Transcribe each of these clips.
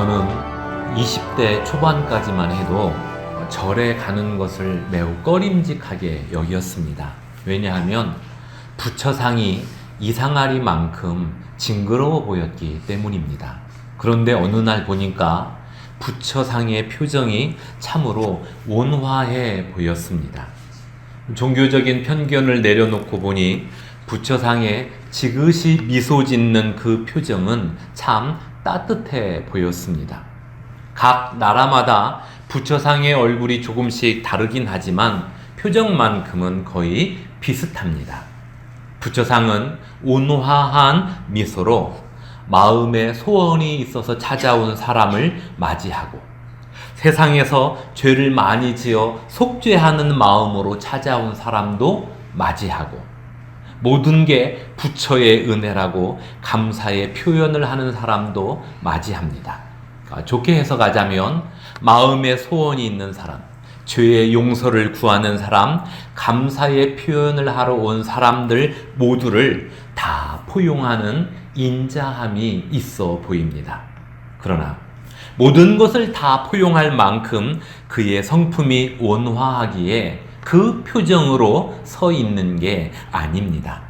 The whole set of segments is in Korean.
저는 20대 초반까지만 해도 절에 가는 것을 매우 꺼림직하게 여겼습니다. 왜냐하면 부처상이 이상하리만큼 징그러워 보였기 때문입니다. 그런데 어느 날 보니까 부처상의 표정이 참으로 온화해 보였습니다. 종교적인 편견을 내려놓고 보니 부처상의 지그시 미소 짓는 그 표정은 참 따뜻해 보였습니다. 각 나라마다 부처상의 얼굴이 조금씩 다르긴 하지만 표정만큼은 거의 비슷합니다. 부처상은 온화한 미소로 마음에 소원이 있어서 찾아온 사람을 맞이하고 세상에서 죄를 많이 지어 속죄하는 마음으로 찾아온 사람도 맞이하고 모든 게 부처의 은혜라고 감사의 표현을 하는 사람도 맞이합니다. 아, 좋게 해석하자면 마음에 소원이 있는 사람, 죄의 용서를 구하는 사람, 감사의 표현을 하러 온 사람들 모두를 다 포용하는 인자함이 있어 보입니다. 그러나 모든 것을 다 포용할 만큼 그의 성품이 온화하기에 그 표정으로 서 있는 게 아닙니다.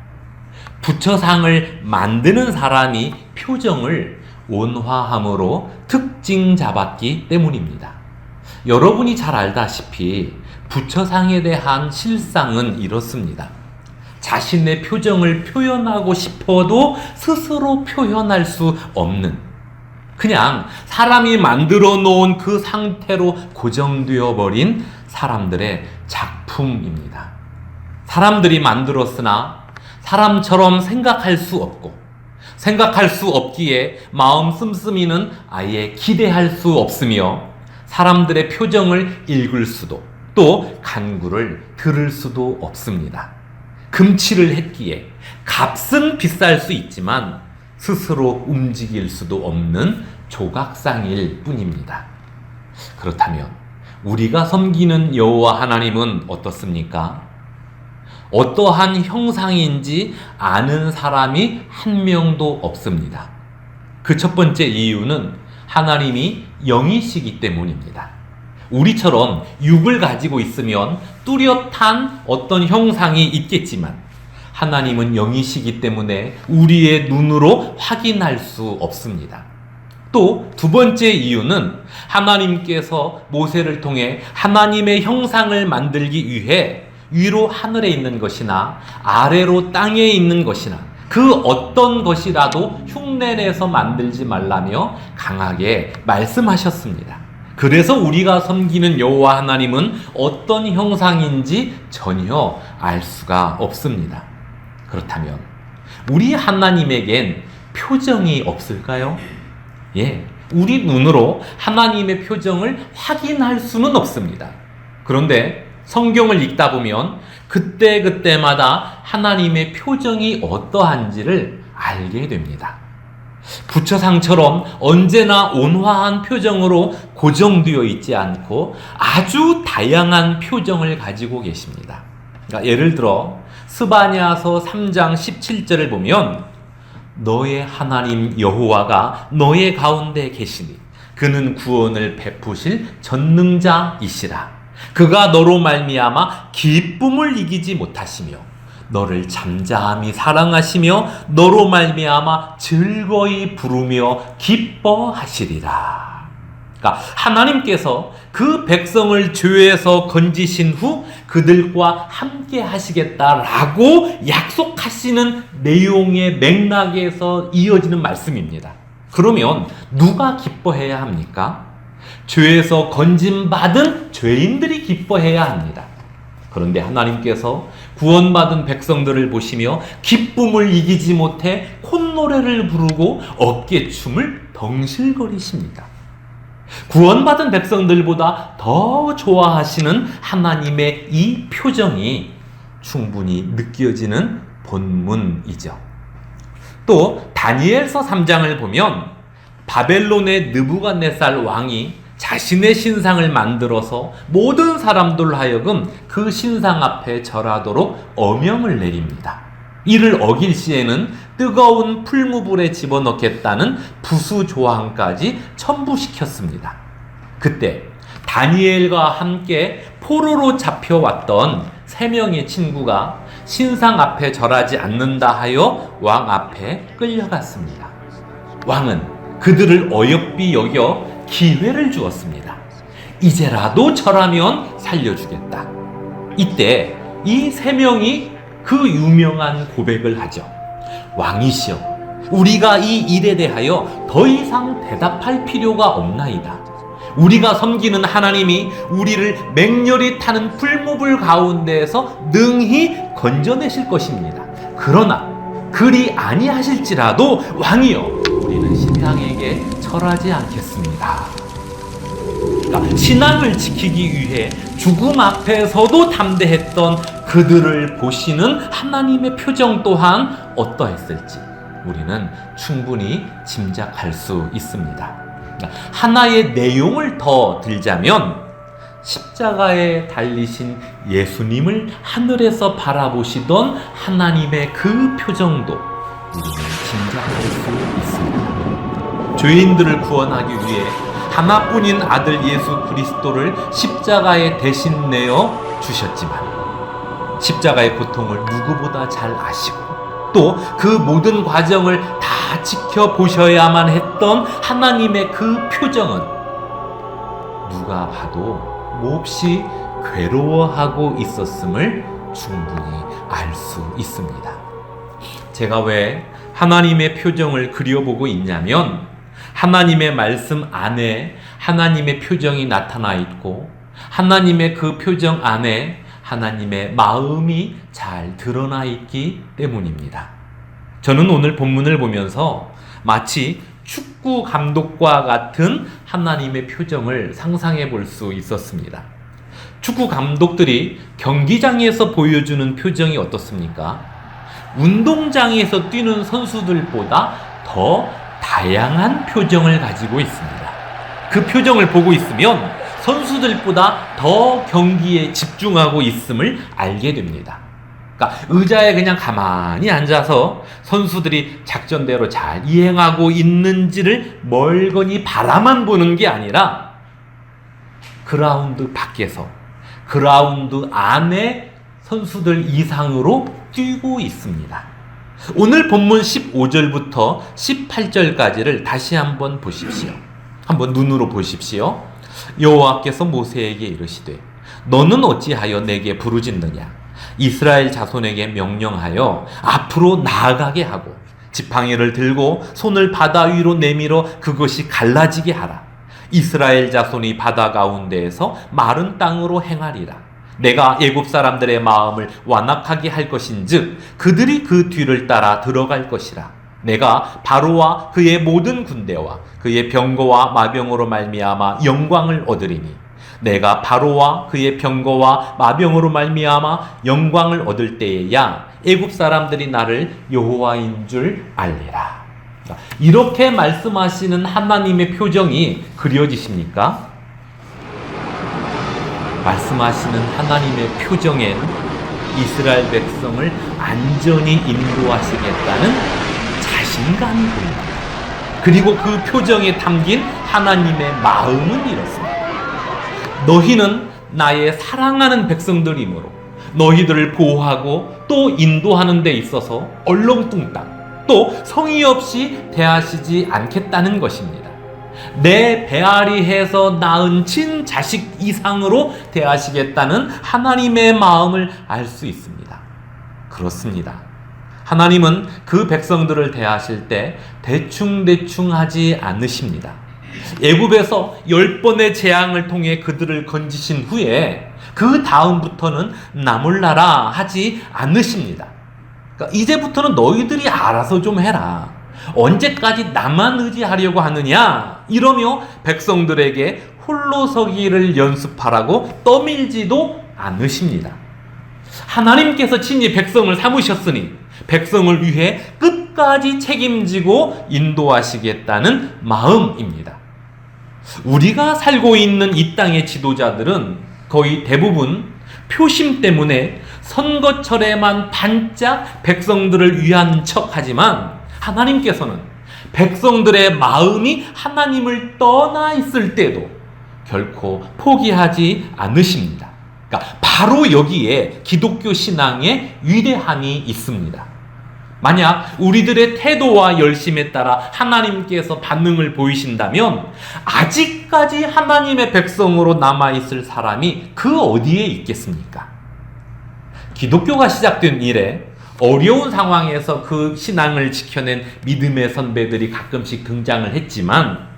부처상을 만드는 사람이 표정을 온화함으로 특징 잡았기 때문입니다. 여러분이 잘 알다시피 부처상에 대한 실상은 이렇습니다. 자신의 표정을 표현하고 싶어도 스스로 표현할 수 없는 그냥 사람이 만들어 놓은 그 상태로 고정되어 버린 사람들의 작품입니다. 사람들이 만들었으나 사람처럼 생각할 수 없고 생각할 수 없기에 마음 씀씀이는 아예 기대할 수 없으며 사람들의 표정을 읽을 수도 또 간구를 들을 수도 없습니다. 금치를 했기에 값은 비쌀 수 있지만 스스로 움직일 수도 없는 조각상일 뿐입니다. 그렇다면 우리가 섬기는 여호와 하나님은 어떻습니까? 어떠한 형상인지 아는 사람이 한 명도 없습니다. 그 첫 번째 이유는 하나님이 영이시기 때문입니다. 우리처럼 육을 가지고 있으면 뚜렷한 어떤 형상이 있겠지만 하나님은 영이시기 때문에 우리의 눈으로 확인할 수 없습니다. 또 두 번째 이유는 하나님께서 모세를 통해 하나님의 형상을 만들기 위해 위로 하늘에 있는 것이나 아래로 땅에 있는 것이나 그 어떤 것이라도 흉내내서 만들지 말라며 강하게 말씀하셨습니다. 그래서 우리가 섬기는 여호와 하나님은 어떤 형상인지 전혀 알 수가 없습니다. 그렇다면 우리 하나님에겐 표정이 없을까요? 예. 우리 눈으로 하나님의 표정을 확인할 수는 없습니다. 그런데 성경을 읽다 보면 그때그때마다 하나님의 표정이 어떠한지를 알게 됩니다. 부처상처럼 언제나 온화한 표정으로 고정되어 있지 않고 아주 다양한 표정을 가지고 계십니다. 그러니까 예를 들어 스바냐서 3장 17절을 보면 너의 하나님 여호와가 너의 가운데 계시니 그는 구원을 베푸실 전능자이시라. 그가 너로 말미암아 기쁨을 이기지 못하시며 너를 잠잠히 사랑하시며 너로 말미암아 즐거이 부르며 기뻐하시리라. 그러니까 하나님께서 그 백성을 죄에서 건지신 후 그들과 함께 하시겠다라고 약속하시는 내용의 맥락에서 이어지는 말씀입니다. 그러면 누가 기뻐해야 합니까? 죄에서 건짐받은 죄인들이 기뻐해야 합니다. 그런데 하나님께서 구원받은 백성들을 보시며 기쁨을 이기지 못해 콧노래를 부르고 어깨춤을 덩실거리십니다. 구원받은 백성들보다 더 좋아하시는 하나님의 이 표정이 충분히 느껴지는 본문이죠. 또 다니엘서 3장을 보면 바벨론의 느부갓네살 왕이 자신의 신상을 만들어서 모든 사람들 하여금 그 신상 앞에 절하도록 어명을 내립니다. 이를 어길 시에는 뜨거운 풀무불에 집어넣겠다는 부수 조항까지 첨부시켰습니다. 그때 다니엘과 함께 포로로 잡혀왔던 세 명의 친구가 신상 앞에 절하지 않는다 하여 왕 앞에 끌려갔습니다. 왕은 그들을 어여삐 여겨 기회를 주었습니다. 이제라도 절하면 살려주겠다. 이때 이 세 명이 그 유명한 고백을 하죠. 왕이시여, 우리가 이 일에 대하여 더 이상 대답할 필요가 없나이다. 우리가 섬기는 하나님이 우리를 맹렬히 타는 풀무불 가운데에서 능히 건져내실 것입니다. 그러나 그리 아니하실지라도 왕이여 우리는 신상에게 절하지 않겠습니다. 그러니까 신앙을 지키기 위해 죽음 앞에서도 담대했던 그들을 보시는 하나님의 표정 또한 어떠했을지 우리는 충분히 짐작할 수 있습니다. 하나의 내용을 더 들자면 십자가에 달리신 예수님을 하늘에서 바라보시던 하나님의 그 표정도 우리는 짐작할 수 있습니다. 죄인들을 구원하기 위해 하나뿐인 아들 예수 그리스도를 십자가에 대신 내어 주셨지만 십자가의 고통을 누구보다 잘 아시고 또 그 모든 과정을 다 지켜보셔야만 했던 하나님의 그 표정은 누가 봐도 몹시 괴로워하고 있었음을 충분히 알 수 있습니다. 제가 왜 하나님의 표정을 그려보고 있냐면 하나님의 말씀 안에 하나님의 표정이 나타나 있고 하나님의 그 표정 안에 하나님의 마음이 잘 드러나 있기 때문입니다. 저는 오늘 본문을 보면서 마치 축구 감독과 같은 하나님의 표정을 상상해 볼 수 있었습니다. 축구 감독들이 경기장에서 보여주는 표정이 어떻습니까? 운동장에서 뛰는 선수들보다 더 다양한 표정을 가지고 있습니다. 그 표정을 보고 있으면 선수들보다 더 경기에 집중하고 있음을 알게 됩니다. 그러니까 의자에 그냥 가만히 앉아서 선수들이 작전대로 잘 이행하고 있는지를 멀거니 바라만 보는 게 아니라 그라운드 밖에서 그라운드 안에 선수들 이상으로 뛰고 있습니다. 오늘 본문 15절부터 18절까지를 다시 한번 보십시오. 한번 눈으로 보십시오. 여호와께서 모세에게 이르시되 너는 어찌하여 내게 부르짖느냐? 이스라엘 자손에게 명령하여 앞으로 나아가게 하고 지팡이를 들고 손을 바다 위로 내밀어 그것이 갈라지게 하라. 이스라엘 자손이 바다 가운데에서 마른 땅으로 행하리라. 내가 애굽 사람들의 마음을 완악하게 할 것인즉 그들이 그 뒤를 따라 들어갈 것이라 내가 바로와 그의 모든 군대와 그의 병거와 마병으로 말미암아 영광을 얻으리니 내가 바로와 그의 병거와 마병으로 말미암아 영광을 얻을 때에야 애굽 사람들이 나를 여호와인 줄 알리라. 이렇게 말씀하시는 하나님의 표정이 그려지십니까? 말씀하시는 하나님의 표정엔 이스라엘 백성을 안전히 인도하시겠다는 자신감이 보입니다. 그리고 그 표정에 담긴 하나님의 마음은 이렇습니다. 너희는 나의 사랑하는 백성들이므로 너희들을 보호하고 또 인도하는 데 있어서 얼렁뚱땅 또 성의 없이 대하시지 않겠다는 것입니다. 내 배앓이해서 낳은 친 자식 이상으로 대하시겠다는 하나님의 마음을 알 수 있습니다. 그렇습니다. 하나님은 그 백성들을 대하실 때 대충대충 하지 않으십니다. 애굽에서 열 번의 재앙을 통해 그들을 건지신 후에 그 다음부터는 나몰라라 하지 않으십니다. 그러니까 이제부터는 너희들이 알아서 좀 해라. 언제까지 나만 의지하려고 하느냐? 이러며 백성들에게 홀로 서기를 연습하라고 떠밀지도 않으십니다. 하나님께서 친히 백성을 삼으셨으니 백성을 위해 끝까지 책임지고 인도하시겠다는 마음입니다. 우리가 살고 있는 이 땅의 지도자들은 거의 대부분 표심 때문에 선거철에만 반짝 백성들을 위한 척 하지만 하나님께서는 백성들의 마음이 하나님을 떠나 있을 때도 결코 포기하지 않으십니다. 그러니까 바로 여기에 기독교 신앙의 위대함이 있습니다. 만약 우리들의 태도와 열심에 따라 하나님께서 반응을 보이신다면 아직까지 하나님의 백성으로 남아있을 사람이 그 어디에 있겠습니까? 기독교가 시작된 이래 어려운 상황에서 그 신앙을 지켜낸 믿음의 선배들이 가끔씩 등장을 했지만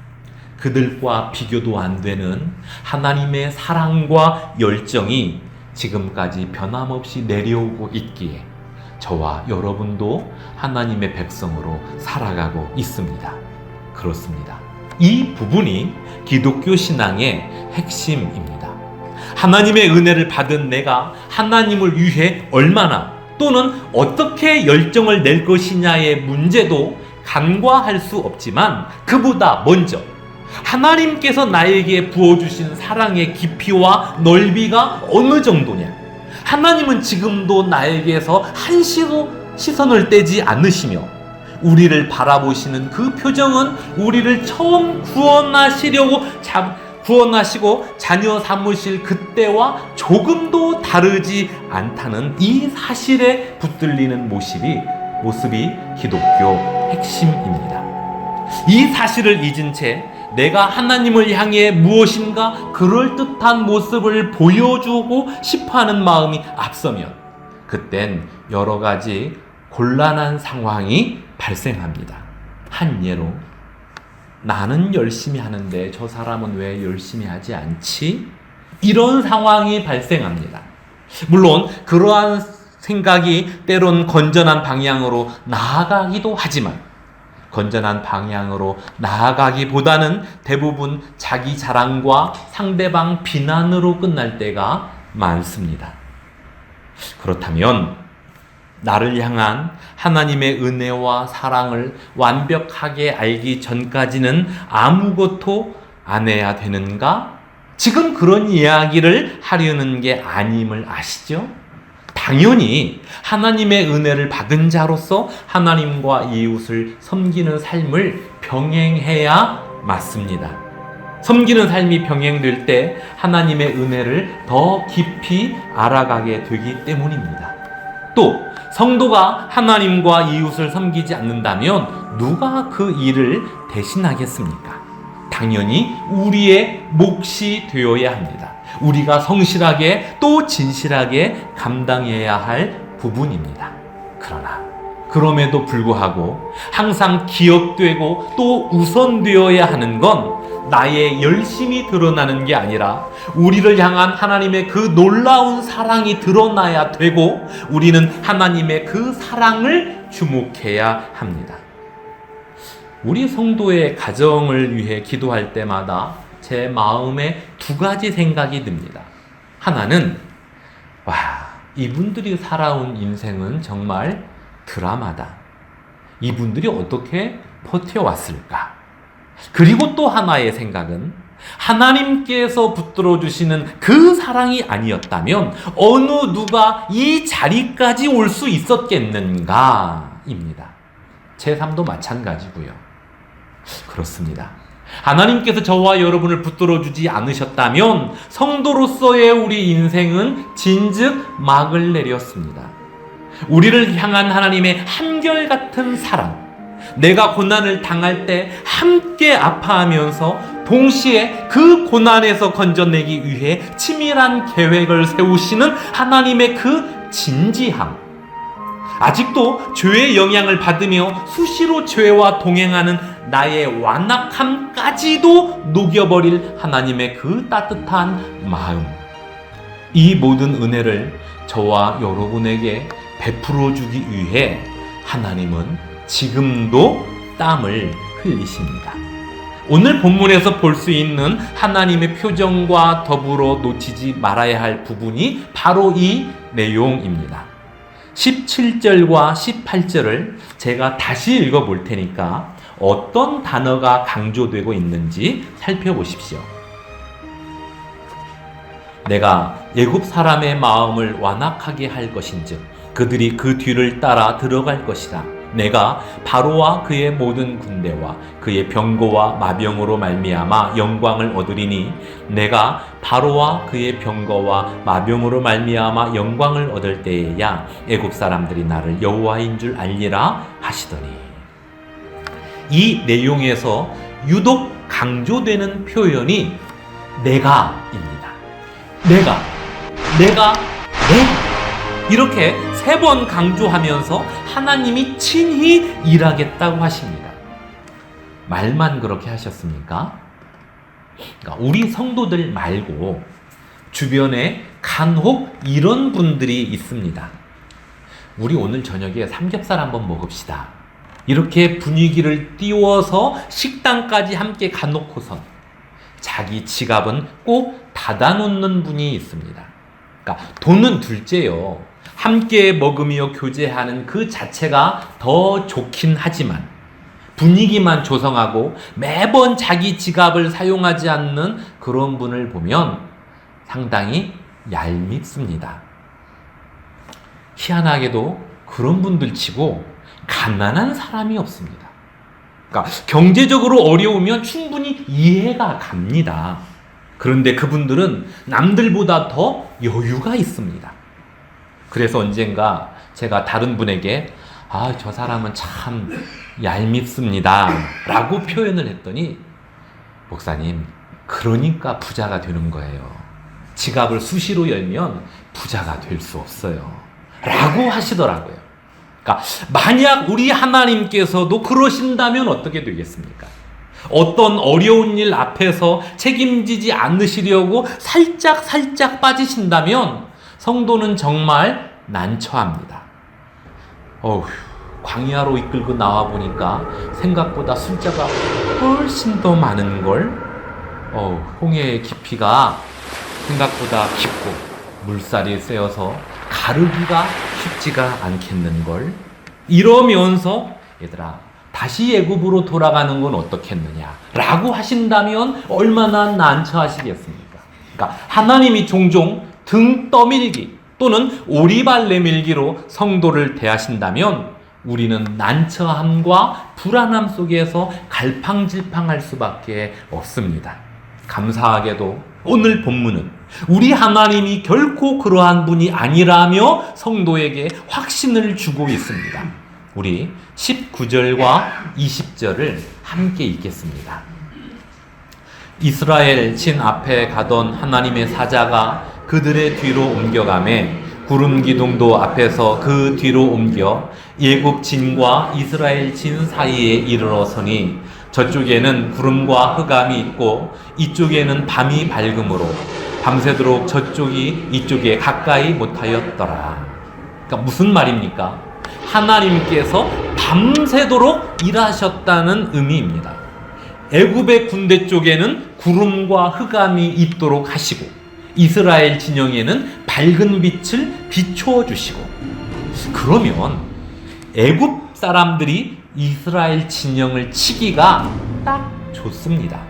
그들과 비교도 안 되는 하나님의 사랑과 열정이 지금까지 변함없이 내려오고 있기에 저와 여러분도 하나님의 백성으로 살아가고 있습니다. 그렇습니다. 이 부분이 기독교 신앙의 핵심입니다. 하나님의 은혜를 받은 내가 하나님을 위해 얼마나 또는 어떻게 열정을 낼 것이냐의 문제도 간과할 수 없지만 그보다 먼저 하나님께서 나에게 부어주신 사랑의 깊이와 넓이가 어느 정도냐. 하나님은 지금도 나에게서 한시도 시선을 떼지 않으시며 우리를 바라보시는 그 표정은 우리를 처음 구원하시려고 잡, 구원하시고 자녀 삼으실 그때와 조금도 다르지 않다는 이 사실에 붙들리는 모습이 모습이 기독교 핵심입니다. 이 사실을 잊은 채 내가 하나님을 향해 무엇인가 그럴듯한 모습을 보여주고 싶어 하는 마음이 앞서면 그땐 여러 가지 곤란한 상황이 발생합니다. 한 예로 나는 열심히 하는데 저 사람은 왜 열심히 하지 않지? 이런 상황이 발생합니다. 물론 그러한 생각이 때론 건전한 방향으로 나아가기도 하지만 건전한 방향으로 나아가기보다는 대부분 자기 자랑과 상대방 비난으로 끝날 때가 많습니다. 그렇다면 나를 향한 하나님의 은혜와 사랑을 완벽하게 알기 전까지는 아무것도 안 해야 되는가? 지금 그런 이야기를 하려는 게 아님을 아시죠? 당연히 하나님의 은혜를 받은 자로서 하나님과 이웃을 섬기는 삶을 병행해야 맞습니다. 섬기는 삶이 병행될 때 하나님의 은혜를 더 깊이 알아가게 되기 때문입니다. 또 성도가 하나님과 이웃을 섬기지 않는다면 누가 그 일을 대신하겠습니까? 당연히 우리의 몫이 되어야 합니다. 우리가 성실하게 또 진실하게 감당해야 할 부분입니다. 그러나 그럼에도 불구하고 항상 기억되고 또 우선되어야 하는 건 나의 열심이 드러나는 게 아니라 우리를 향한 하나님의 그 놀라운 사랑이 드러나야 되고 우리는 하나님의 그 사랑을 주목해야 합니다. 우리 성도의 가정을 위해 기도할 때마다 제 마음에 두 가지 생각이 듭니다. 하나는, 와, 이분들이 살아온 인생은 정말 드라마다. 이분들이 어떻게 버텨왔을까? 그리고 또 하나의 생각은, 하나님께서 붙들어 주시는 그 사랑이 아니었다면 어느 누가 이 자리까지 올 수 있었겠는가입니다. 제 삶도 마찬가지고요. 그렇습니다. 하나님께서 저와 여러분을 붙들어 주지 않으셨다면 성도로서의 우리 인생은 진즉 막을 내렸습니다. 우리를 향한 하나님의 한결같은 사랑, 내가 고난을 당할 때 함께 아파하면서 동시에 그 고난에서 건져내기 위해 치밀한 계획을 세우시는 하나님의 그 진지함. 아직도 죄의 영향을 받으며 수시로 죄와 동행하는 나의 완악함까지도 녹여버릴 하나님의 그 따뜻한 마음. 이 모든 은혜를 저와 여러분에게 베풀어 주기 위해 하나님은 지금도 땀을 흘리십니다. 오늘 본문에서 볼 수 있는 하나님의 표정과 더불어 놓치지 말아야 할 부분이 바로 이 내용입니다. 17절과 18절을 제가 다시 읽어 볼 테니까 어떤 단어가 강조되고 있는지 살펴보십시오. 내가 애굽 사람의 마음을 완악하게 할 것인즉 그들이 그 뒤를 따라 들어갈 것이라 내가 바로와 그의 모든 군대와 그의 병거와 마병으로 말미암아 영광을 얻으리니 내가 바로와 그의 병거와 마병으로 말미암아 영광을 얻을 때에야 애굽 사람들이 나를 여호와인 줄 알리라 하시더니 이 내용에서 유독 강조되는 표현이 내가입니다. 내가, 내가, 내가. 이렇게 세 번 강조하면서 하나님이 친히 일하겠다고 하십니다. 말만 그렇게 하셨습니까? 그러니까 우리 성도들 말고 주변에 간혹 이런 분들이 있습니다. 우리 오늘 저녁에 삼겹살 한번 먹읍시다. 이렇게 분위기를 띄워서 식당까지 함께 가놓고선 자기 지갑은 꼭 닫아놓는 분이 있습니다. 그러니까 돈은 둘째요. 함께 먹으며 교제하는 그 자체가 더 좋긴 하지만 분위기만 조성하고 매번 자기 지갑을 사용하지 않는 그런 분을 보면 상당히 얄밉습니다. 희한하게도 그런 분들 치고 가난한 사람이 없습니다. 그러니까 경제적으로 어려우면 충분히 이해가 갑니다. 그런데 그분들은 남들보다 더 여유가 있습니다. 그래서 언젠가 제가 다른 분에게 아, 저 사람은 참 얄밉습니다. 라고 표현을 했더니 목사님, 그러니까 부자가 되는 거예요. 지갑을 수시로 열면 부자가 될 수 없어요. 라고 하시더라고요. 그러니까 만약 우리 하나님께서도 그러신다면 어떻게 되겠습니까? 어떤 어려운 일 앞에서 책임지지 않으시려고 살짝 살짝 빠지신다면 성도는 정말 난처합니다. 어휴, 광야로 이끌고 나와 보니까 생각보다 숫자가 훨씬 더 많은 걸. 어, 홍해의 깊이가 생각보다 깊고 물살이 세어서 가르기가 쉽지가 않겠는 걸. 이러면서 얘들아 다시 예굽으로 돌아가는 건 어떻겠느냐라고 하신다면 얼마나 난처하시겠습니까? 그러니까 하나님이 종종 등 떠밀기 또는 오리발 내밀기로 성도를 대하신다면 우리는 난처함과 불안함 속에서 갈팡질팡할 수밖에 없습니다. 감사하게도 오늘 본문은 우리 하나님이 결코 그러한 분이 아니라며 성도에게 확신을 주고 있습니다. 우리 19절과 20절을 함께 읽겠습니다. 이스라엘 진 앞에 가던 하나님의 사자가 그들의 뒤로 옮겨가매 구름 기둥도 앞에서 그 뒤로 옮겨 예굽 진과 이스라엘 진 사이에 이르러서니 저쪽에는 구름과 흑암이 있고 이쪽에는 밤이 밝음으로 밤새도록 저쪽이 이쪽에 가까이 못하였더라. 그러니까 무슨 말입니까? 하나님께서 밤새도록 일하셨다는 의미입니다. 애굽의 군대 쪽에는 구름과 흑암이 있도록 하시고 이스라엘 진영에는 밝은 빛을 비추어 주시고 그러면 애굽 사람들이 이스라엘 진영을 치기가 딱 좋습니다.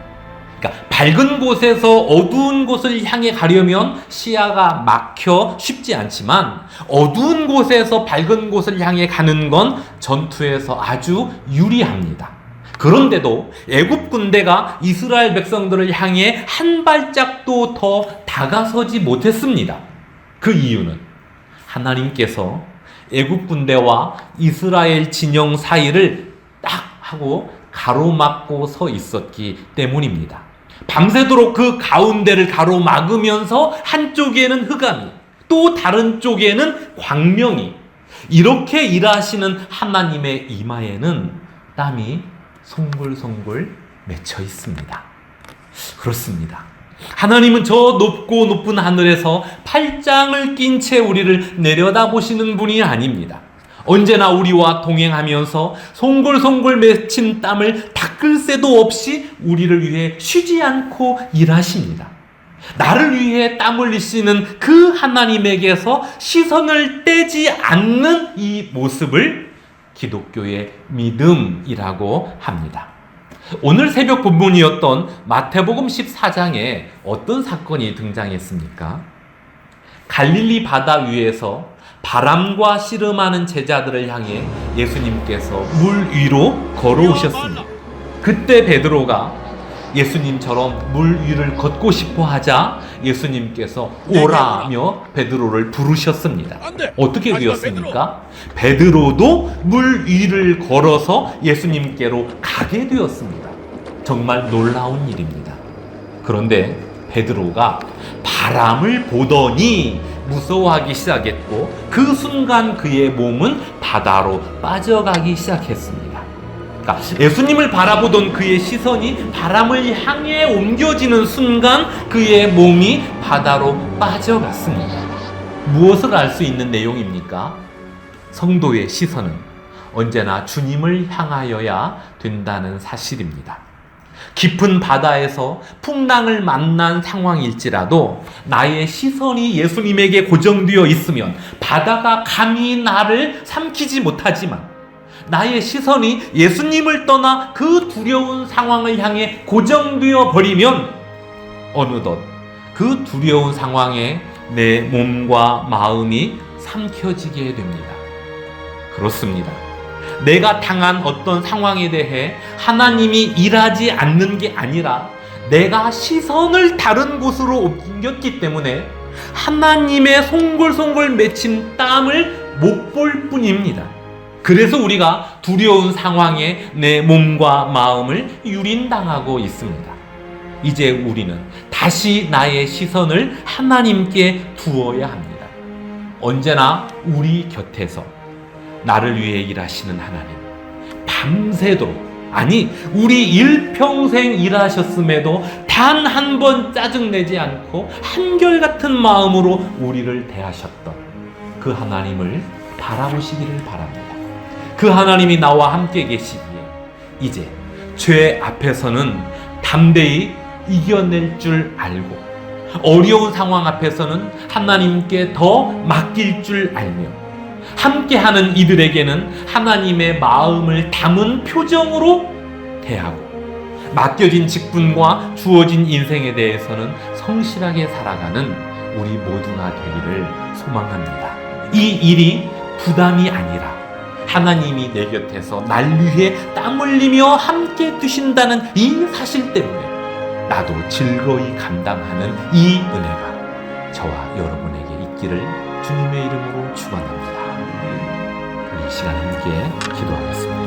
그러니까 밝은 곳에서 어두운 곳을 향해 가려면 시야가 막혀 쉽지 않지만 어두운 곳에서 밝은 곳을 향해 가는 건 전투에서 아주 유리합니다. 그런데도 애굽 군대가 이스라엘 백성들을 향해 한 발짝도 더 다가서지 못했습니다. 그 이유는 하나님께서 애굽 군대와 이스라엘 진영 사이를 딱 하고 가로막고 서 있었기 때문입니다. 밤새도록 그 가운데를 가로막으면서 한쪽에는 흑암이 또 다른 쪽에는 광명이 이렇게 일하시는 하나님의 이마에는 땀이 송글송글 맺혀 있습니다. 그렇습니다. 하나님은 저 높고 높은 하늘에서 팔짱을 낀 채 우리를 내려다보시는 분이 아닙니다. 언제나 우리와 동행하면서 송골송골 맺힌 땀을 닦을 새도 없이 우리를 위해 쉬지 않고 일하십니다. 나를 위해 땀 흘리시는 그 하나님에게서 시선을 떼지 않는 이 모습을 기독교의 믿음이라고 합니다. 오늘 새벽 본문이었던 마태복음 14장에 어떤 사건이 등장했습니까? 갈릴리 바다 위에서 바람과 씨름하는 제자들을 향해 예수님께서 물 위로 걸어오셨습니다. 그때 베드로가 예수님처럼 물 위를 걷고 싶어 하자 예수님께서 오라며 베드로를 부르셨습니다. 어떻게 되었습니까? 베드로도 물 위를 걸어서 예수님께로 가게 되었습니다. 정말 놀라운 일입니다. 그런데 베드로가 바람을 보더니 무서워하기 시작했고 그 순간 그의 몸은 바다로 빠져가기 시작했습니다. 그러니까 예수님을 바라보던 그의 시선이 바람을 향해 옮겨지는 순간 그의 몸이 바다로 빠져갔습니다. 무엇을 알 수 있는 내용입니까? 성도의 시선은 언제나 주님을 향하여야 된다는 사실입니다. 깊은 바다에서 풍랑을 만난 상황일지라도 나의 시선이 예수님에게 고정되어 있으면 바다가 감히 나를 삼키지 못하지만 나의 시선이 예수님을 떠나 그 두려운 상황을 향해 고정되어 버리면 어느덧 그 두려운 상황에 내 몸과 마음이 삼켜지게 됩니다. 그렇습니다. 내가 당한 어떤 상황에 대해 하나님이 일하지 않는 게 아니라 내가 시선을 다른 곳으로 옮겼기 때문에 하나님의 송골송골 맺힌 땀을 못 볼 뿐입니다. 그래서 우리가 두려운 상황에 내 몸과 마음을 유린당하고 있습니다. 이제 우리는 다시 나의 시선을 하나님께 두어야 합니다. 언제나 우리 곁에서 나를 위해 일하시는 하나님, 밤새도록 아니 우리 일평생 일하셨음에도 단 한 번 짜증내지 않고 한결같은 마음으로 우리를 대하셨던 그 하나님을 바라보시기를 바랍니다. 그 하나님이 나와 함께 계시기에 이제 죄 앞에서는 담대히 이겨낼 줄 알고 어려운 상황 앞에서는 하나님께 더 맡길 줄 알며 함께하는 이들에게는 하나님의 마음을 담은 표정으로 대하고 맡겨진 직분과 주어진 인생에 대해서는 성실하게 살아가는 우리 모두가 되기를 소망합니다. 이 일이 부담이 아니라 하나님이 내 곁에서 날 위해 땀 흘리며 함께 두신다는 이 사실 때문에 나도 즐거이 감당하는 이 은혜가 저와 여러분에게 있기를 주님의 이름으로 축원합니다. 우리 이 시간 함께 기도하겠습니다.